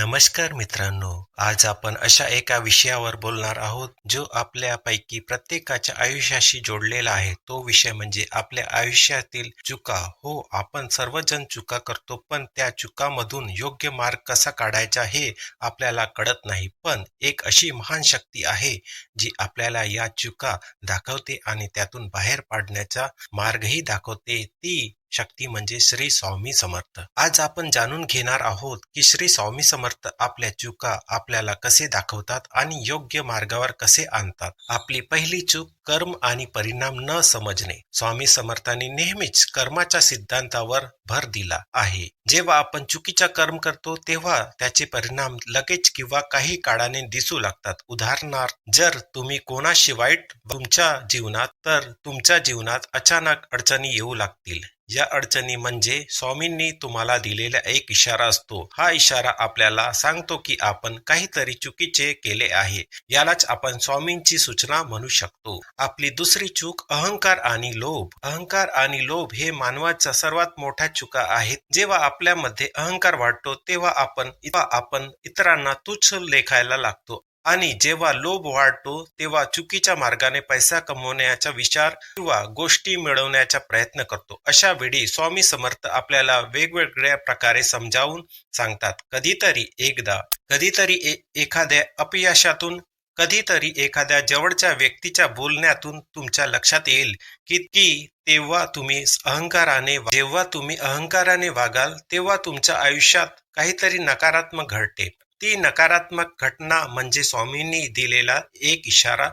नमस्कार मित्रांनो आज आपण अशा एका विषयावर बोलणार आहोत जो आपल्यापैकी प्रत्येकाच्या आयुष्याशी जोडलेला आहे. तो विषय म्हणजे आपल्या आयुष्यातील चुका. हो आपण सर्वजण चुका करतो पण त्या चुकामधून योग्य मार्ग कसा काढायचा हे आपल्याला कळत नाही. पण एक अशी महान शक्ती आहे जी आपल्याला या चुका दाखवते आणि त्यातून बाहेर पाडण्याचा मार्गही दाखवते. ती शक्ती म्हणजे श्री स्वामी समर्थ. आज आपण जाणून घेणार आहोत की श्री स्वामी समर्थ आपल्या चुका आपल्याला कसे दाखवतात आणि योग्य मार्गावर कसे आणतात. आपली पहिली चूक कर्म आणि परिणाम न समजणे. स्वामी समर्थांनी नेहमीच कर्माच्या सिद्धांतावर भर दिला आहे. जेव्हा आपण चुकीचा कर्म करतो तेव्हा त्याचे परिणाम लगेच किंवा काही काळाने दिसू लागतात. उदाहरणार्थ जर तुम्ही कोणाशी वाईट तुमच्या जीवनात तर तुमच्या जीवनात अचानक अडचणी येऊ लागतील. या अडचणी म्हणजे स्वामींनी तुम्हाला दिलेला एक इशारा असतो. हा इशारा आपल्याला सांगतो की आपण काहीतरी चुकीचे केले आहे. यालाच आपण स्वामींची सूचना म्हणू शकतो. आपली दुसरी चूक अहंकार आणि लोभ. अहंकार आणि लोभ हे मानवाच्या सर्वात मोठ्या चुका आहेत. जेव्हा आपल्यामध्ये अहंकार वाढतो तेव्हा आपण आपण इतरांना तुच्छ लेखायला लागतो. आणि जेव्हा लोभ वाढतो तेव्हा चुकीच्या मार्गाने पैसा कमवण्याचा विचार किंवा गोष्टी मिळवण्याचा प्रयत्न करतो. अशा वेळी स्वामी समर्थ आपल्याला वेगवेगळ्या प्रकारे समजावून सांगतात. कधीतरी एकदा कधीतरी ए- एखाद्या अपयशातून कधीतरी एखाद्या जवळच्या व्यक्तीच्या बोलण्यातून तुमच्या लक्षात येईल की की तेव्हा तुम्ही अहंकाराने जेव्हा तुम्ही अहंकाराने वागाल तेव्हा तुमच्या आयुष्यात काहीतरी नकारात्मक घडते. ती नकारात्मक घटना म्हणजे स्वामींनी दिलेला एक इशारा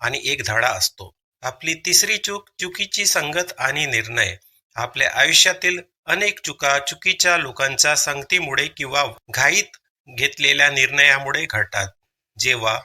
आणि एक धडा असतो. आपली तिसरी चूक चुकीची संगत आणि निर्णय. आपल्या आयुष्यातील अनेक चुका चुकीच्या लोकांच्या संगतीमुळे किंवा घाईत घेतलेल्या निर्णयामुळे घडतात. जेव्हा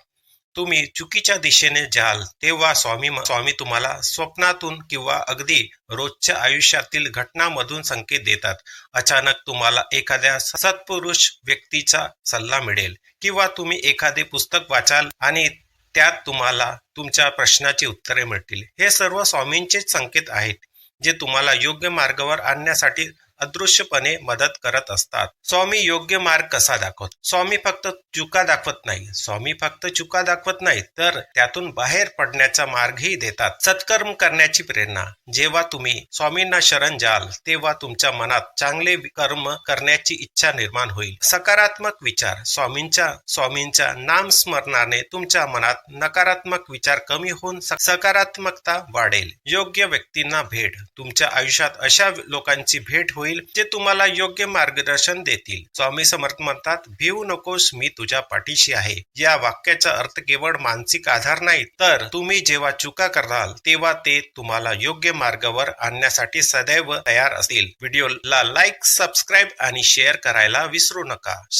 तुम्ही चुकीच्या दिशेने जाल तेव्हा स्वामी स्वामी तुम्हाला स्वप्नातून किंवा अगदी रोजच्या आयुष्यातील घटनामधून संकेत देतात. अचानक तुम्हाला एखाद्या सत्पुरुष व्यक्तीचा सल्ला मिळेल किंवा तुम्ही एखादे पुस्तक वाचाल आणि त्यात तुम्हाला तुमच्या प्रश्नाची उत्तरे मिळतील. हे सर्व स्वामींचेच संकेत आहेत जे तुम्हाला योग्य मार्गावर आणण्यासाठी अदृश्यपणे मदत करत असतात. स्वामी योग्य मार्ग कसा दाखवत? स्वामी फक्त चुका दाखवत नाही. स्वामी फक्त चुका दाखवत नाही तर त्यातून बाहेर पडण्याचा मार्गही देतात. सत्कर्म करण्याची प्रेरणा. जेव्हा तुम्ही स्वामींना शरण जाल तेव्हा तुमच्या मनात चांगले कर्म करण्याची इच्छा निर्माण होईल. सकारात्मक विचार. स्वामींच्या स्वामींच्या नामस्मरणाने तुमच्या मनात नकारात्मक विचार कमी होऊन स- सकारात्मकता वाढेल. योग्य व्यक्तींना भेट. तुमच्या आयुष्यात अशा लोकांची भेट होईल होईल जे तुम्हाला योग्य मार्गदर्शन देतील. स्वामी समर्थ म्हणतात भिवू नकोस मी तुझ्या पाठीशी आहे. या वाक्याचा अर्थ केवळ मानसिक आधार नाही तर तुम्ही जेव्हा चुका कराल तेव्हा ते तुम्हाला योग्य मार्गावर आणण्यासाठी सदैव तयार असतील. व्हिडिओला लाईक सबस्क्राईब आणि शेअर करायला विसरू नका.